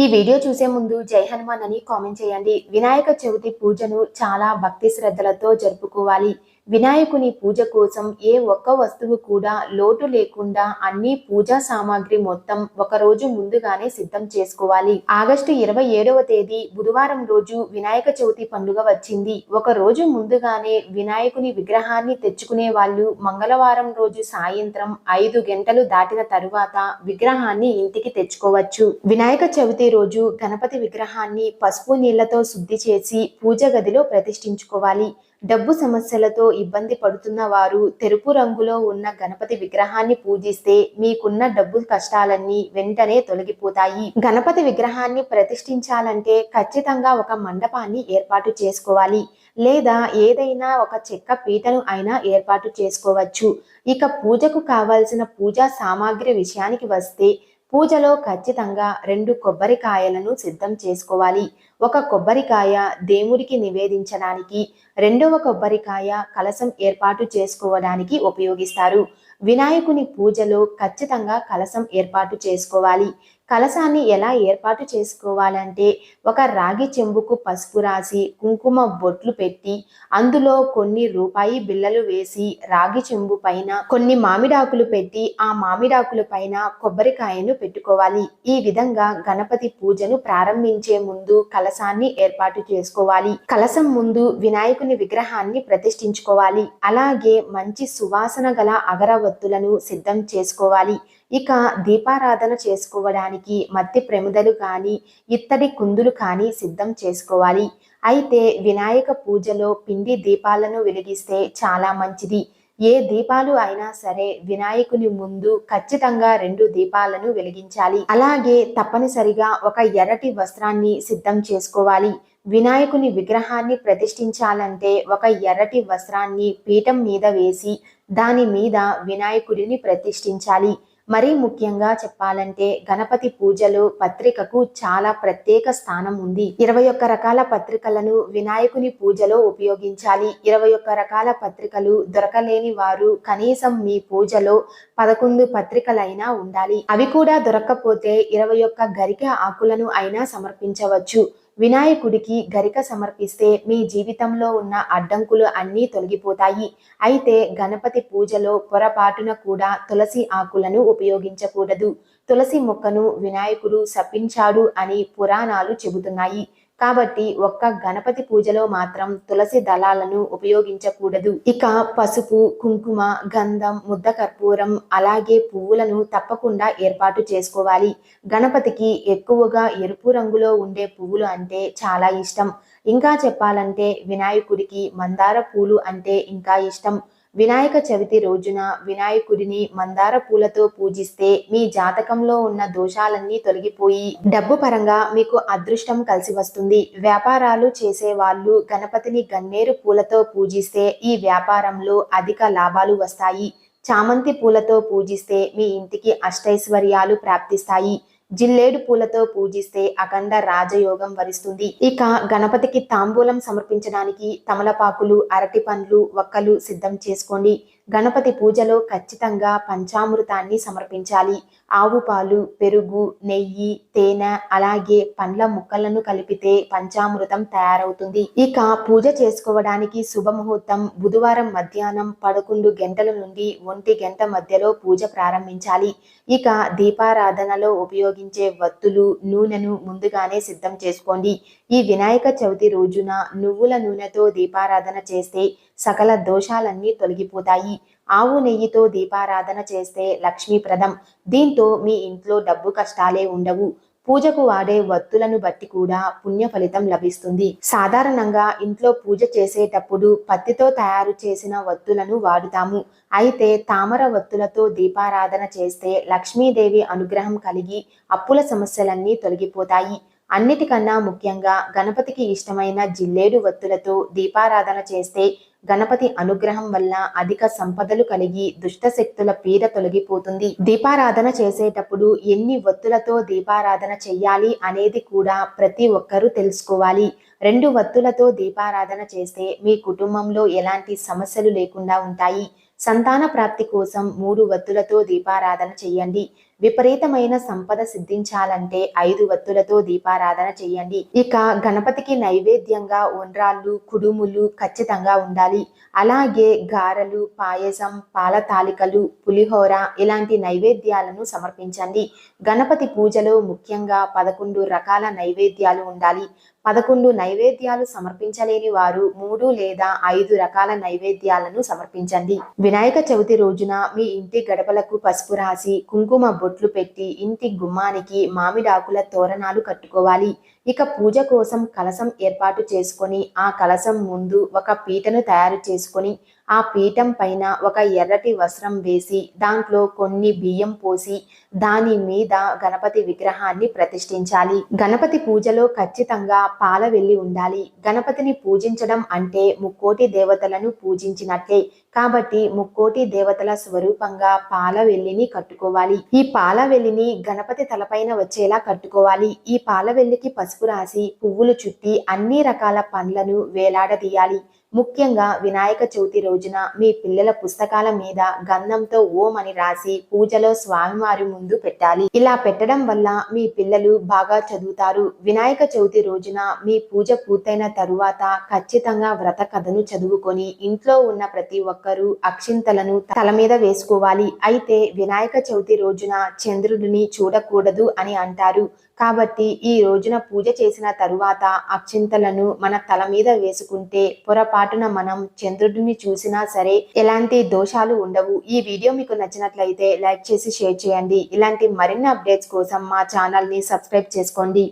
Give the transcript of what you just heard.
ఈ వీడియో చూసే ముందు జై హనుమాన్ అని కామెంట్ చేయండి. వినాయక చవితి పూజను చాలా భక్తి శ్రద్ధలతో జరుపుకోవాలి. వినాయకుని పూజ కోసం ఏ ఒక్క వస్తువు కూడా లోటు లేకుండా అన్ని పూజా సామాగ్రి మొత్తం ఒక రోజు ముందుగానే సిద్ధం చేసుకోవాలి. ఆగస్టు ఇరవై ఏడవ తేదీ బుధవారం రోజు వినాయక చవితి పండుగ వచ్చింది. ఒక రోజు ముందుగానే వినాయకుని విగ్రహాన్ని తెచ్చుకునే వాళ్ళు మంగళవారం రోజు సాయంత్రం ఐదు గంటలు దాటిన తరువాత విగ్రహాన్ని ఇంటికి తెచ్చుకోవచ్చు. వినాయక చవితి రోజు గణపతి విగ్రహాన్ని పసుపు నీళ్ళతో శుద్ధి చేసి పూజ గదిలో ప్రతిష్ఠించుకోవాలి. డబ్బు సమస్యలతో ఇబ్బంది పడుతున్న వారు తెలుపు రంగులో ఉన్న గణపతి విగ్రహాన్ని పూజిస్తే మీకున్న డబ్బు కష్టాలన్నీ వెంటనే తొలగిపోతాయి. గణపతి విగ్రహాన్ని ప్రతిష్ఠించాలంటే ఖచ్చితంగా ఒక మండపాన్ని ఏర్పాటు చేసుకోవాలి. లేదా ఏదైనా ఒక చెక్క పీటను అయినా ఏర్పాటు చేసుకోవచ్చు. ఇక పూజకు కావలసిన పూజా సామాగ్రి విషయానికి వస్తే పూజలో ఖచ్చితంగా రెండు కొబ్బరికాయలను సిద్ధం చేసుకోవాలి. ఒక కొబ్బరికాయ దేవుడికి నివేదించడానికి రెండవ కొబ్బరికాయ కలసం ఏర్పాటు చేసుకోవడానికి ఉపయోగిస్తారు. వినాయకుని పూజలో ఖచ్చితంగా కలసం ఏర్పాటు చేసుకోవాలి. కలసాన్ని ఎలా ఏర్పాటు చేసుకోవాలంటే ఒక రాగి చెంబుకు పసుపు రాసి కుంకుమ బొట్లు పెట్టి అందులో కొన్ని రూపాయి బిళ్ళలు వేసి రాగి చెంబు పైన కొన్ని మామిడాకులు పెట్టి ఆ మామిడాకుల పైన కొబ్బరికాయను పెట్టుకోవాలి. ఈ విధంగా గణపతి పూజను ప్రారంభించే ముందు కలసాన్ని ఏర్పాటు చేసుకోవాలి. కలసం ముందు వినాయకుని విగ్రహాన్ని ప్రతిష్ఠించుకోవాలి. అలాగే మంచి సువాసన గల అగరవత్తులను సిద్ధం చేసుకోవాలి. ఇక దీపారాధన చేసుకోవడానికి మట్టి ప్రమిదలు కానీ ఇత్తడి కుందులు కానీ సిద్ధం చేసుకోవాలి. అయితే వినాయక పూజలో పిండి దీపాలను వెలిగిస్తే చాలా మంచిది. ఏ దీపాలు అయినా సరే వినాయకుని ముందు ఖచ్చితంగా రెండు దీపాలను వెలిగించాలి. అలాగే తప్పనిసరిగా ఒక ఎర్రటి వస్త్రాన్ని సిద్ధం చేసుకోవాలి. వినాయకుని విగ్రహాన్ని ప్రతిష్ఠించాలంటే ఒక ఎర్రటి వస్త్రాన్ని పీఠం మీద వేసి దాని మీద వినాయకుడిని ప్రతిష్ఠించాలి. మరీ ముఖ్యంగా చెప్పాలంటే గణపతి పూజలో పత్రికకు చాలా ప్రత్యేక స్థానం ఉంది. ఇరవై ఒక్క రకాల పత్రికలను వినాయకుని పూజలో ఉపయోగించాలి. ఇరవై ఒక్క రకాల పత్రికలు దొరకలేని వారు కనీసం మీ పూజలో పదకొండు పత్రికలైనా ఉండాలి. అవి కూడా దొరక్కపోతే ఇరవై ఒక్క గరిక ఆకులను అయినా సమర్పించవచ్చు. వినాయకుడికి గరిక సమర్పిస్తే మీ జీవితంలో ఉన్న అడ్డంకులు అన్నీ తొలగిపోతాయి. అయితే గణపతి పూజలో పొరపాటున కూడా తులసి ఆకులను ఉపయోగించకూడదు. తులసి మొక్కను వినాయకుడు శపించాడు అని పురాణాలు చెబుతున్నాయి. కాబట్టి ఒక్క గణపతి పూజలో మాత్రం తులసి దళాలను ఉపయోగించకూడదు. ఇక పసుపు కుంకుమ గంధం ముద్ద కర్పూరం అలాగే పువ్వులను తప్పకుండా ఏర్పాటు చేసుకోవాలి. గణపతికి ఎక్కువగా ఎరుపు రంగులో ఉండే పువ్వులు అంటే చాలా ఇష్టం. ఇంకా చెప్పాలంటే వినాయకుడికి మందార పూలు అంటే ఇంకా ఇష్టం. వినాయక చవితి రోజున వినాయకుడిని మందార పూలతో పూజిస్తే మీ జాతకంలో ఉన్న దోషాలన్నీ తొలగిపోయి డబ్బు పరంగా మీకు అదృష్టం కలిసి వస్తుంది. వ్యాపారాలు చేసే వాళ్ళు గణపతిని గన్నేరు పూలతో పూజిస్తే ఈ వ్యాపారంలో అధిక లాభాలు వస్తాయి. చామంతి పూలతో పూజిస్తే మీ ఇంటికి అష్టైశ్వర్యాలు ప్రాప్తిస్తాయి. జిల్లేడు పూలతో పూజిస్తే అఖండ రాజయోగం వరిస్తుంది. ఇక గణపతికి తాంబూలం సమర్పించడానికి తమలపాకులు అరటి పండ్లు ఒక్కలు సిద్ధం చేసుకోండి. గణపతి పూజలో ఖచ్చితంగా పంచామృతాన్ని సమర్పించాలి. ఆవు పాలు పెరుగు నెయ్యి తేనె అలాగే పండ్ల ముక్కలను కలిపితే పంచామృతం తయారవుతుంది. ఇక పూజ చేసుకోవడానికి శుభముహూర్తం బుధవారం మధ్యాహ్నం పదకొండు గంటల నుండి ఒంటి గంట మధ్యలో పూజ ప్రారంభించాలి. ఇక దీపారాధనలో ఉపయోగించే వత్తులు నూనెను ముందుగానే సిద్ధం చేసుకోండి. ఈ వినాయక చవితి రోజున నువ్వుల నూనెతో దీపారాధన చేస్తే సకల దోషాలన్నీ తొలగిపోతాయి. ఆవు నెయ్యితో దీపారాధన చేస్తే లక్ష్మీప్రదం దీంతో మీ ఇంట్లో డబ్బు కష్టాలే ఉండవు. పూజకు వాడే వత్తులను బట్టి కూడా పుణ్య ఫలితం లభిస్తుంది. సాధారణంగా ఇంట్లో పూజ చేసేటప్పుడు పత్తితో తయారు చేసిన వత్తులను వాడుతాము. అయితే తామర వత్తులతో దీపారాధన చేస్తే లక్ష్మీదేవి అనుగ్రహం కలిగి అప్పుల సమస్యలన్నీ తొలగిపోతాయి. అన్నిటికన్నా ముఖ్యంగా గణపతికి ఇష్టమైన జిల్లేడు వత్తులతో దీపారాధన చేస్తే గణపతి అనుగ్రహం వల్ల అధిక సంపదలు కలిగి దుష్ట శక్తుల పీడ తొలగిపోతుంది. దీపారాధన చేసేటప్పుడు ఎన్ని వత్తులతో దీపారాధన చెయ్యాలి అనేది కూడా ప్రతి ఒక్కరూ తెలుసుకోవాలి. రెండు వత్తులతో దీపారాధన చేస్తే మీ కుటుంబంలో ఎలాంటి సమస్యలు లేకుండా ఉంటాయి. సంతాన ప్రాప్తి కోసం మూడు వత్తులతో దీపారాధన చెయ్యండి విపరీతమైన సంపద సిద్ధించాలంటే ఐదు వత్తులతో దీపారాధన చేయండి. ఇక గణపతికి నైవేద్యంగా ఉండ్రాళ్ళు కుడుములు ఖచ్చితంగా ఉండాలి. అలాగే గారెలు పాయసం పాల తాలికలు పులిహోర ఇలాంటి నైవేద్యాలను సమర్పించండి. గణపతి పూజలో ముఖ్యంగా పదకొండు రకాల నైవేద్యాలు ఉండాలి. పదకొండు నైవేద్యాలు సమర్పించలేని వారు మూడు లేదా ఐదు రకాల నైవేద్యాలను సమర్పించండి. వినాయక చవితి రోజున మీ ఇంటి గడపలకు పసుపు రాసి కుంకుమ బొట్లు పెట్టి ఇంటి గుమ్మానికి మామిడాకుల తోరణాలు కట్టుకోవాలి. ఇక పూజ కోసం కలసం ఏర్పాటు చేసుకొని ఆ కలసం ముందు ఒక పీటను తయారు చేసుకొని ఆ పీఠం పైన ఒక ఎర్రటి వస్త్రం వేసి దాంట్లో కొన్ని బియ్యం పోసి దాని మీద గణపతి విగ్రహాన్ని ప్రతిష్ఠించాలి. గణపతి పూజలో ఖచ్చితంగా పాల వెళ్ళి ఉండాలి. గణపతిని పూజించడం అంటే ముక్కోటి దేవతలను పూజించినట్లే కాబట్టి ముక్కోటి దేవతల స్వరూపంగా పాల వెల్లిని కట్టుకోవాలి. ఈ పాల వెల్లిని గణపతి తలపైన వచ్చేలా కట్టుకోవాలి. ఈ పాల వెల్లికి పసుపు రాసి పువ్వులు చుట్టి అన్ని రకాల పండ్లను వేలాడదీయాలి. ముఖ్యంగా వినాయక చవితి రోజున మీ పిల్లల పుస్తకాల మీద గంధంతో ఓం అని రాసి పూజలో స్వామివారి ముందు పెట్టాలి. ఇలా పెట్టడం వల్ల మీ పిల్లలు బాగా చదువుతారు. వినాయక చవితి రోజున మీ పూజ పూర్తయిన తరువాత ఖచ్చితంగా వ్రత కథను చదువుకొని ఇంట్లో ఉన్న ప్రతి ఒక్కరూ అక్షింతలను తల మీద వేసుకోవాలి. అయితే వినాయక చవితి రోజున చంద్రుడిని చూడకూడదు అని అంటారు. కాబట్టి ఈ రోజున పూజ చేసిన తరువాత అక్షింతలను మన తల మీద వేసుకుంటే పొరపాటున మనం చంద్రుడిని చూసినా సరే ఎలాంటి దోషాలు ఉండవు. ఈ వీడియో మీకు నచ్చినట్లయితే లైక్ చేసి షేర్ చేయండి. ఇలాంటి మరిన్ని అప్డేట్స్ కోసం మా ఛానల్ని సబ్స్క్రైబ్ చేసుకోండి.